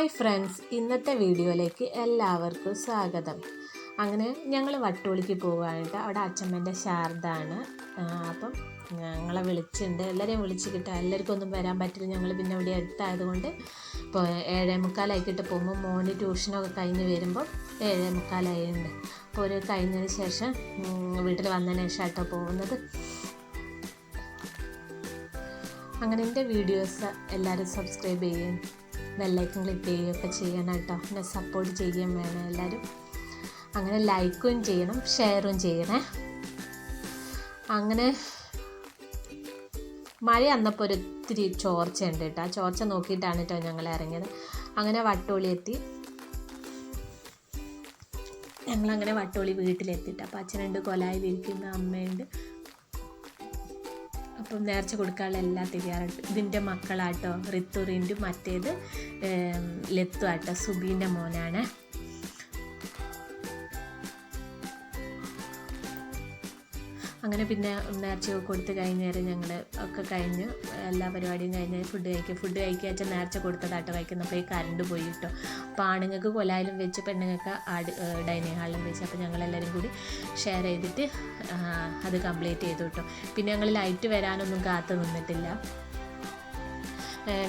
Hi friends ഇന്നത്തെ വീഡിയോയിലേക്ക് എല്ലാവർക്കും സ്വാഗതം. അങ്ങനെ ഞങ്ങൾ വട്ടോളിക്ക് പോവുകയായിട്ട് അവിടെ അച്ഛമ്മേന്റെ ശാരദാണ്. അപ്പം ഞങ്ങളെ വിളിച്ചിട്ടുണ്ട്. എല്ലാവരെയും വിളിച്ചിട്ട് എല്ലാവർക്കും ഒന്നും വരാൻ പറ്റില്ല. ഞങ്ങൾ പിന്നെ ഇവിടെ അടുത്തായതുകൊണ്ട് ഇപ്പോൾ ഏഴേ മുക്കാലായിക്കിട്ട് പോകുമ്പോൾ മോന് ട്യൂഷനൊക്കെ കഴിഞ്ഞ് വരുമ്പോൾ ഏഴേ മുക്കാലായിട്ടുണ്ട്. അപ്പോൾ ഒരു കഴിഞ്ഞതിന് ശേഷം വീട്ടിൽ വന്നതിന് ശേഷം പോകുന്നത്. അങ്ങനെ എന്റെ വീഡിയോസ് എല്ലാവരും സബ്സ്ക്രൈബ് ചെയ്യുകയും ബെല്ലൈക്കൺ ക്ലിക്ക് ചെയ്യുകയൊക്കെ ചെയ്യണം കേട്ടോ. എന്നെ സപ്പോർട്ട് ചെയ്യുകയും വേണം എല്ലാവരും. അങ്ങനെ ലൈക്കും ചെയ്യണം ഷെയറും ചെയ്യണേ. അങ്ങനെ മഴ അന്നപ്പോൾ ഒരു ചോർച്ച ഉണ്ട് കേട്ടോ. ആ ചോർച്ച നോക്കിയിട്ടാണ് കേട്ടോ ഞങ്ങൾ ഇറങ്ങിയത്. അങ്ങനെ വട്ടോളി എത്തി. ഞങ്ങളങ്ങനെ വട്ടോളി വീട്ടിലെത്തിയിട്ട് അപ്പോൾ അച്ഛനുണ്ട് കൊലായിലിരിക്കുന്ന അമ്മയുണ്ട്. അപ്പം നേർച്ച കൊടുക്കാനുള്ള എല്ലാം തയ്യാറുണ്ട് ഇതിന്റെ മക്കളാട്ടോ റിത്തുറിന്റെ മറ്റേത് ലത്തു ആട്ടോ സുബീന്റെ മോനാണ്. അങ്ങനെ പിന്നെ നേർച്ച കൊടുത്ത് കഴിഞ്ഞേരം ഞങ്ങൾ ഒക്കെ കഴിഞ്ഞ് എല്ലാ പരിപാടിയും കഴിഞ്ഞ് ഫുഡ് കഴിക്കുക ഫുഡ് കഴിക്കുക വെച്ചാൽ നേർച്ച കൊടുത്തതായിട്ട് കഴിക്കുന്നപ്പോൾ ഈ കറണ്ട് പോയി കിട്ടും അപ്പോൾ ആണുങ്ങൾക്ക് കൊലായാലും വെച്ച് പെണ്ണുങ്ങൾക്ക് ആട് ഡൈനിങ് ഹാളിലും വെച്ച്. അപ്പോൾ ഞങ്ങളെല്ലാവരും കൂടി ഷെയർ ചെയ്തിട്ട് അത് കംപ്ലീറ്റ് ചെയ്തു കിട്ടും പിന്നെ ഞങ്ങൾ ലൈറ്റ് വരാനൊന്നും കാത്തു നിന്നിട്ടില്ല.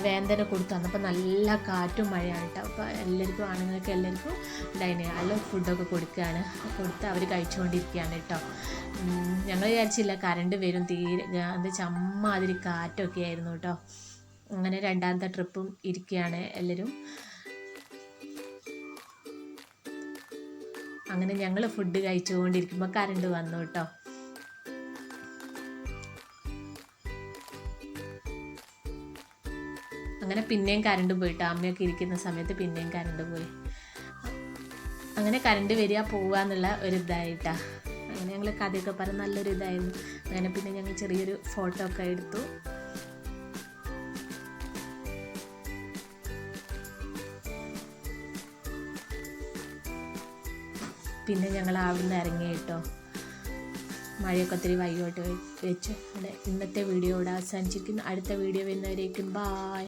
വേന്തന കൊടുത്തു അപ്പോൾ നല്ല കാറ്റും മഴയാണ് കേട്ടോ അപ്പോൾ എല്ലാവർക്കും ആണുങ്ങൾക്ക് എല്ലാവർക്കും ഡൈനിങ് ഹാളിൽ ഫുഡൊക്കെ കൊടുക്കുകയാണ് കൊടുത്ത് അവർ കഴിച്ചുകൊണ്ടിരിക്കുകയാണ് കേട്ടോ ഞങ്ങൾ വിചാരിച്ചില്ല കറണ്ട് വരും തീരെ. അത് ചമ്മാതിരി കാറ്റൊക്കെ ആയിരുന്നു കേട്ടോ അങ്ങനെ രണ്ടാമത്തെ ട്രിപ്പും ഇരിക്കുകയാണ് എല്ലാവരും അങ്ങനെ ഞങ്ങൾ ഫുഡ് കഴിച്ചുകൊണ്ടിരിക്കുമ്പോൾ കറണ്ട് വന്നു കേട്ടോ അങ്ങനെ പിന്നെയും കരണ്ട് പോയിട്ട് അമ്മയൊക്കെ ഇരിക്കുന്ന സമയത്ത് പിന്നെയും കരണ്ട് പോയി. അങ്ങനെ കരണ്ട് വരിക പോവുക എന്നുള്ള ഒരു ഇതായിട്ടാ. അങ്ങനെ ഞങ്ങൾ കഥയൊക്കെ പറഞ്ഞ നല്ലൊരു ഇതായിരുന്നു. അങ്ങനെ പിന്നെ ഞങ്ങൾ ചെറിയൊരു ഫോട്ടോ ഒക്കെ എടുത്തു. പിന്നെ ഞങ്ങൾ അവിടുന്ന് ഇറങ്ങി കേട്ടോ. മഴയൊക്കെ ഒത്തിരി വൈകോട്ട് വെച്ച്. ഇന്നത്തെ വീഡിയോ ഇവിടെ അവസാനിച്ചിരിക്കുന്നു. അടുത്ത വീഡിയോ വരുന്നവരേക്കും ബായ്